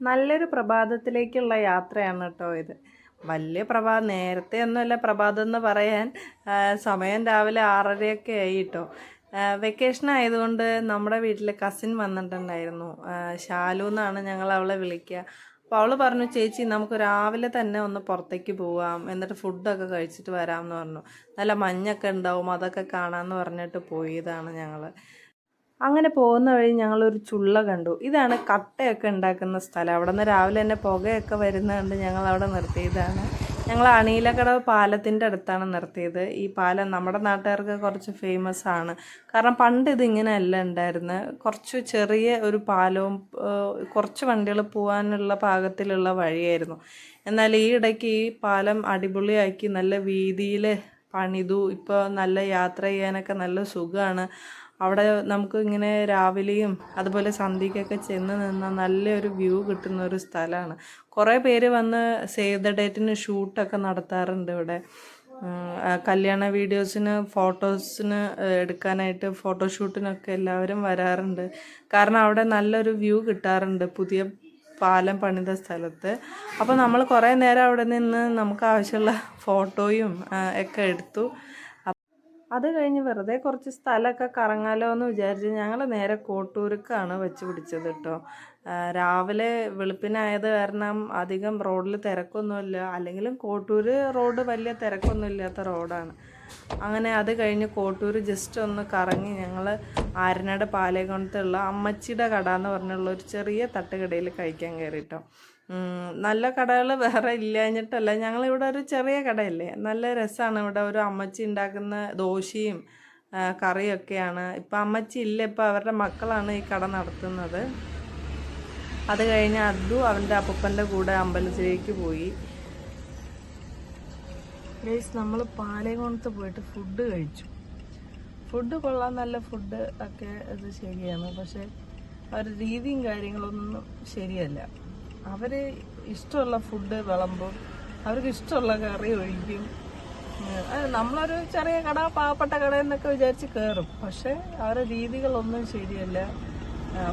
നല്ലൊരു പ്രഭാതത്തിലേക്കുള്ള യാത്രയാണ് കേട്ടോ ഇത്. വലിയ പ്രഭാ നേരത്തെ ഒന്നുമല്ല പ്രഭാതം എന്ന് പറയാൻ സമയം രാവിലെ ആറരയൊക്കെ ആയി കേട്ടോ. വെക്കേഷൻ ആയതുകൊണ്ട് നമ്മുടെ വീട്ടിൽ കസിൻ വന്നിട്ടുണ്ടായിരുന്നു. ശാലു എന്നാണ് ഞങ്ങൾ അവളെ വിളിക്കുക. അപ്പോൾ അവൾ പറഞ്ഞു ചേച്ചി നമുക്ക് രാവിലെ തന്നെ ഒന്ന് പുറത്തേക്ക് പോവാം. എന്നിട്ട് ഫുഡൊക്കെ കഴിച്ചിട്ട് വരാമെന്ന് പറഞ്ഞു. നല്ല മഞ്ഞൊക്കെ ഉണ്ടാവും അതൊക്കെ കാണാമെന്ന് പറഞ്ഞിട്ട് പോയതാണ് ഞങ്ങൾ അങ്ങനെ പോകുന്ന വഴി ഞങ്ങളൊരു ചുള്ള കണ്ടു. ഇതാണ് കട്ടയൊക്കെ ഉണ്ടാക്കുന്ന സ്ഥലം. അവിടെ നിന്ന് രാവിലെ തന്നെ പുകയൊക്കെ വരുന്നതുകൊണ്ട് ഞങ്ങൾ അവിടെ നിർത്തിയതാണ്. ഞങ്ങൾ അണിയിലക്കടവ് പാലത്തിന്റെ അടുത്താണ് നിർത്തിയത്. ഈ പാലം നമ്മുടെ നാട്ടുകാർക്ക് കുറച്ച് ഫേമസ് ആണ്. കാരണം പണ്ട് ഇതിങ്ങനെയല്ല ഉണ്ടായിരുന്നത് കുറച്ച് ചെറിയ ഒരു പാലവും കുറച്ച് വണ്ടികൾ പോകാനുള്ള പാകത്തിലുള്ള വഴിയായിരുന്നു. എന്നാൽ ഈ ഇടയ്ക്ക് ഈ പാലം അടിപൊളിയാക്കി നല്ല വീതിയിൽ പണിതു. ഇപ്പോൾ നല്ല യാത്ര ചെയ്യാനൊക്കെ നല്ല സുഖമാണ് അവിടെ നമുക്ക് ഇങ്ങനെ രാവിലെയും അതുപോലെ സന്ധ്യയ്ക്കൊക്കെ ചെന്ന് നിന്നാൽ നല്ലൊരു വ്യൂ കിട്ടുന്ന ഒരു സ്ഥലമാണ്. കുറേ പേര് വന്ന് സേവ് ദ ഡേറ്റിന് ഷൂട്ടൊക്കെ നടത്താറുണ്ട് ഇവിടെ. കല്യാണ വീഡിയോസിന് ഫോട്ടോസിന് എടുക്കാനായിട്ട് ഫോട്ടോഷൂട്ടിനൊക്കെ എല്ലാവരും വരാറുണ്ട്. കാരണം അവിടെ നല്ലൊരു വ്യൂ കിട്ടാറുണ്ട് പുതിയ പാലം പണിത സ്ഥലത്ത്. അപ്പോൾ നമ്മൾ കുറേ നേരം അവിടെ നിന്ന് നമുക്ക് ആവശ്യമുള്ള ഫോട്ടോയും ഒക്കെ എടുത്തു. അത് കഴിഞ്ഞ് വെറുതെ കുറച്ച് സ്ഥലമൊക്കെ കറങ്ങാലോ എന്ന് വിചാരിച്ച് ഞങ്ങൾ നേരെ കോട്ടൂർക്കാണ് വെച്ച് പിടിച്ചത് കേട്ടോ. രാവിലെ വെളുപ്പിനായത് കാരണം അധികം റോഡിൽ തിരക്കൊന്നുമില്ല. അല്ലെങ്കിലും കോട്ടൂർ റോഡ് വലിയ തിരക്കൊന്നും ഇല്ലാത്ത റോഡാണ്. അങ്ങനെ അത് കഴിഞ്ഞ് കോട്ടൂർ ജസ്റ്റ് ഒന്ന് കറങ്ങി ഞങ്ങൾ ആരനയുടെ പാലേകുണത്തുള്ള അമ്മച്ചിയുടെ കട എന്ന് പറഞ്ഞുള്ള ഒരു ചെറിയ തട്ടുകടയിൽ കഴിക്കാൻ കയറിട്ടോ ഉം, നല്ല കടകൾ വേറെ ഇല്ലാഞ്ഞിട്ടല്ല. ഞങ്ങളിവിടെ ഒരു ചെറിയ കടയല്ലേ? നല്ല രസമാണ് ഇവിടെ ഒരു അമ്മച്ചി ഉണ്ടാക്കുന്ന ദോശയും കറിയൊക്കെയാണ്. ഇപ്പം അമ്മച്ചി ഇല്ല ഇപ്പം അവരുടെ മക്കളാണ് ഈ കട നടത്തുന്നത്. അത് കഴിഞ്ഞ് അദ്ദു അവന്റെ അപ്പൂപ്പന്റെ കൂടെ അമ്പലത്തിലേക്ക് പോയി. ഗൈസ് നമ്മൾ പാലയകോണത്ത് പോയിട്ട് ഫുഡ് കഴിച്ചു. ഫുഡ് കൊള്ളാൻ നല്ല ഫുഡ് ഒക്കെ ഇത് ശരിയാണ്. പക്ഷെ അവരുടെ രീതിയും കാര്യങ്ങളൊന്നും ശരിയല്ല. അവർ ഇഷ്ടമുള്ള ഫുഡ് വിളമ്പും അവർക്ക് ഇഷ്ടമുള്ള കറി ഒഴിക്കും. നമ്മളൊരു ചെറിയ കട പാവപ്പെട്ട കട എന്നൊക്കെ വിചാരിച്ച് കയറും പക്ഷെ അവരുടെ രീതികളൊന്നും ശരിയല്ല.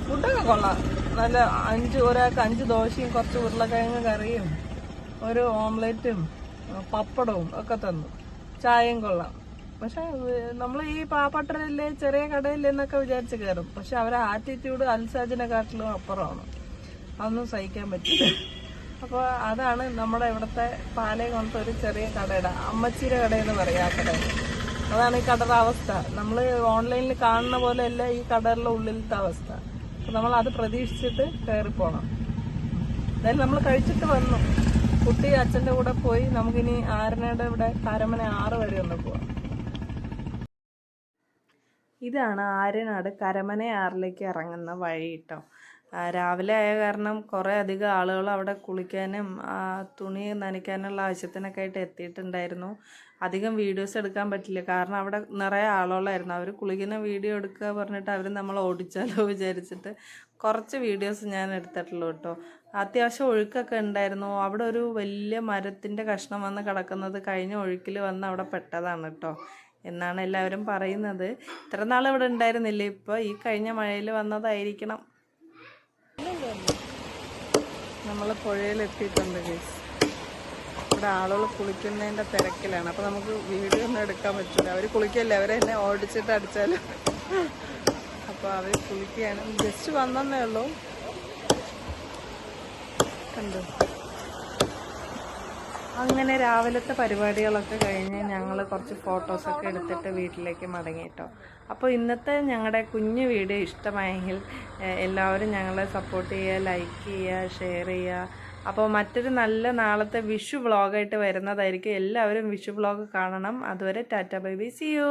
ഫുഡൊക്കെ കൊള്ളാം. നല്ല അഞ്ച് ഒരാൾക്ക് അഞ്ച് ദോശയും കുറച്ച് ഉരുളക്കിഴങ്ങ് കറിയും ഒരു ഓംലെറ്റും പപ്പടവും ഒക്കെ തന്നു. ചായയും കൊള്ളാം. പക്ഷെ നമ്മൾ ഈ പാവപ്പെട്ടരല്ലേ ചെറിയ കടയില്ലേ എന്നൊക്കെ വിചാരിച്ച് കയറും പക്ഷെ അവരെ ആറ്റിറ്റ്യൂഡ് അൽസാജിനെക്കാട്ടിലും അപ്പുറമാണ്. അതൊന്നും സഹിക്കാൻ പറ്റില്ല. അപ്പോൾ അതാണ് നമ്മുടെ ഇവിടുത്തെ പാലയം കൊണ്ടത്തെ ഒരു ചെറിയ കടയുടെ അമ്മച്ചിയുടെ കടയെന്ന് പറയാം ആ കട. അതാണ് ഈ കടയുടെ അവസ്ഥ. നമ്മൾ ഓൺലൈനിൽ കാണുന്ന പോലെയല്ല ഈ കടയുടെ ഉള്ളിലത്തെ അവസ്ഥ. അപ്പൊ നമ്മൾ അത് പ്രതീക്ഷിച്ചിട്ട് കയറി പോകണം എന്തായാലും നമ്മൾ കഴിച്ചിട്ട് വന്നു. കുട്ടി അച്ഛന്റെ കൂടെ പോയി നമുക്കിനി ആരനയുടെ ഇവിടെ കാരമന ആറ് വരെ ഒന്ന് പോവാം. ഇതാണ് ആര്യനാട് കരമനയാറിലേക്ക് ഇറങ്ങുന്ന വഴി കേട്ടോ. രാവിലെ ആയ കാരണം കുറേ അധികം ആളുകൾ അവിടെ കുളിക്കാനും തുണി നനയ്ക്കാനുള്ള ആവശ്യത്തിനൊക്കെ ആയിട്ട് എത്തിയിട്ടുണ്ടായിരുന്നു. അധികം വീഡിയോസ് എടുക്കാൻ പറ്റില്ല. കാരണം അവിടെ നിറയെ ആളുകളായിരുന്നു. അവർ കുളിക്കുന്ന വീഡിയോ എടുക്കുക പറഞ്ഞിട്ട് അവർ നമ്മൾ ഓടിച്ചാലോ വിചാരിച്ചിട്ട് കുറച്ച് വീഡിയോസ് ഞാൻ എടുത്തിട്ടുള്ളൂ കേട്ടോ. അത്യാവശ്യം ഒഴുക്കൊക്കെ ഉണ്ടായിരുന്നു. അവിടെ ഒരു വലിയ മരത്തിന്റെ കഷ്ണം വന്ന് കിടക്കുന്നത് കഴിഞ്ഞ ഒഴുക്കിൽ വന്ന് അവിടെ പെട്ടതാണ് കേട്ടോ. എന്നാണ് എല്ലാവരും പറയുന്നത്. ഇത്ര നാൾ ഇവിടെ ഉണ്ടായിരുന്നില്ല? ഇപ്പോൾ ഈ കഴിഞ്ഞ മഴയിൽ വന്നതായിരിക്കണം. നമ്മൾ പുഴയിലെത്തിയിട്ടുണ്ട് ഗേസ് ഇവിടെ ആളുകൾ കുളിക്കുന്നതിന്റെ തിരക്കിലാണ്. അപ്പോൾ നമുക്ക് വീഡിയോ ഒന്നും എടുക്കാൻ പറ്റില്ല. അവർ കുളിക്കല്ലേ? അവരെ എന്നെ ഓടിച്ചിട്ട് അടിച്ചാലും. അപ്പോൾ അവർ കുളിക്കുകയാണ്. ജസ്റ്റ് വന്നേ ഉള്ളൂ. കണ്ടു? അങ്ങനെ രാവിലത്തെ പരിപാടികളൊക്കെ കഴിഞ്ഞ് ഞങ്ങൾ കുറച്ച് ഫോട്ടോസൊക്കെ എടുത്തിട്ട് വീട്ടിലേക്ക് മടങ്ങി കേട്ടോ അപ്പോൾ ഇന്നത്തെ ഞങ്ങളുടെ കുഞ്ഞു വീഡിയോ ഇഷ്ടമായെങ്കിൽ എല്ലാവരും ഞങ്ങളെ സപ്പോർട്ട് ചെയ്യുക ലൈക്ക് ചെയ്യുക ഷെയർ ചെയ്യുക. അപ്പോൾ മറ്റൊരു നല്ല നാളത്തെ വിഷു വ്ളോഗായിട്ട് വരുന്നതായിരിക്കും. എല്ലാവരും വിഷു വ്ളോഗ് കാണണം. അതുവരെ tata bye bye. See you